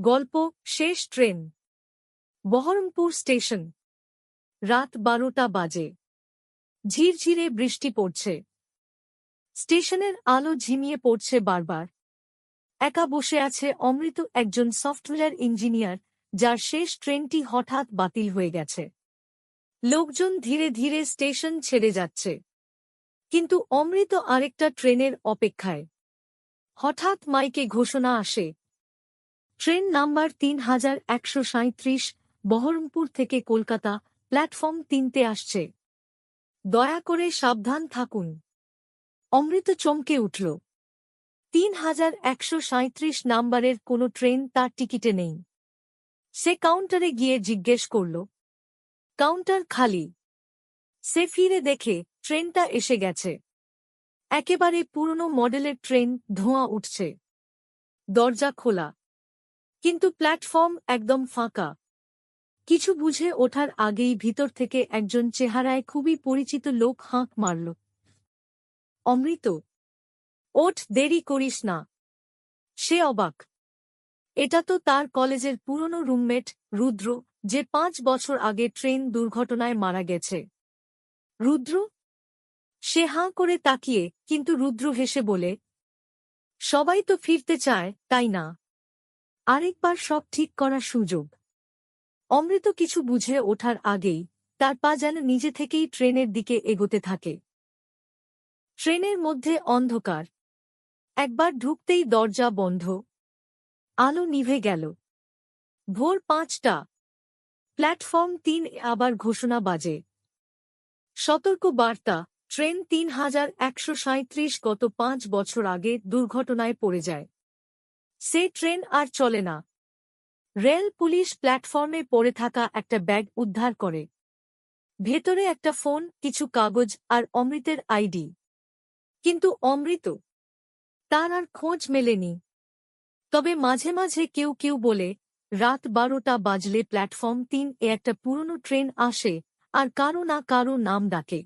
গল্প, শেষ train. Baharampur station. রাত বারোটা বাজে। ঝিরঝিরে বৃষ্টি পড়ছে। স্টেশনের আলো ঝিমিয়ে পড়ছে বারবার। একা বসে আছে অমৃত একজন সফটওয়্যার ইঞ্জিনিয়ার, যার শেষ ট্রেনটি হঠাৎ বাতিল হয়ে গেছে। লোকজন ধীরে ধীরে স্টেশন ছেড়ে যাচ্ছে। কিন্তু অমৃত আরেকটা ট্রেনের অপেক্ষায়। হঠাৎ মাইকে ঘোষণা আসে ট্রেন নাম্বার তিন হাজার একশো সাঁত্রিশ বহরমপুর থেকে কলকাতা, প্ল্যাটফর্ম তিনতে আসছে। দয়া করে সাবধান থাকুন। অমৃত চমকে উঠল। তিন হাজার একশো সাঁত্রিশ নাম্বারের কোনো ট্রেন তার টিকিটে নেই। সে কাউন্টারে গিয়ে জিজ্ঞেস করল, কাউন্টার খালি। সে ফিরে দেখে ট্রেনটা এসে গেছে। একেবারে পুরনো মডেলের ট্রেন ধোঁয়া উঠছে। দরজা খোলা। কিন্তু প্ল্যাটফর্ম একদম ফাঁকা। কিছু বুঝে ওঠার আগেই ভিতর থেকে একজন চেহারায় খুবই পরিচিত লোক হাঁক মারল। অমৃত, ওঠ, দেরি করিস না। সে অবাক। এটা তো তার কলেজের পুরনো রুমমেট রুদ্র, যে পাঁচ বছর আগে ট্রেন দুর্ঘটনায় মারা গেছে। রুদ্র? সে হাঁ করে তাকিয়ে, কিন্তু রুদ্র হেসে বলে, সবাই তো ফিরতে চায়, তাই না? আরেকবার সব ঠিক করার সুযোগ। অমৃত কিছু বুঝে ওঠার আগেই তার পা যেন নিজে থেকেই ট্রেনের দিকে এগোতে থাকে। ট্রেনের মধ্যে অন্ধকার। একবার ঢুকতেই দরজা বন্ধ। আলো নিভে গেল। ভোর পাঁচটা। প্ল্যাটফর্ম তিন আবার ঘোষণা বাজে। সতর্ক বার্তা ট্রেন তিন হাজার একশো গত পাঁচ বছর আগে দুর্ঘটনায় পড়ে যায়। সে ট্রেন আর চলে না। রেল পুলিশ প্ল্যাটফর্মে পড়ে থাকা একটা ব্যাগ উদ্ধার করে। ভেতরে একটা ফোন, কিছু কাগজ আর অমৃতের আইডি। কিন্তু অমৃত? তার আর খোঁজ মেলেনি। তবে মাঝে মাঝে কেউ কেউ বলে, রাত বারোটা বাজলে প্ল্যাটফর্ম তিন এ একটা পুরনো ট্রেন আসে আর কারও না কারও নাম ডাকে।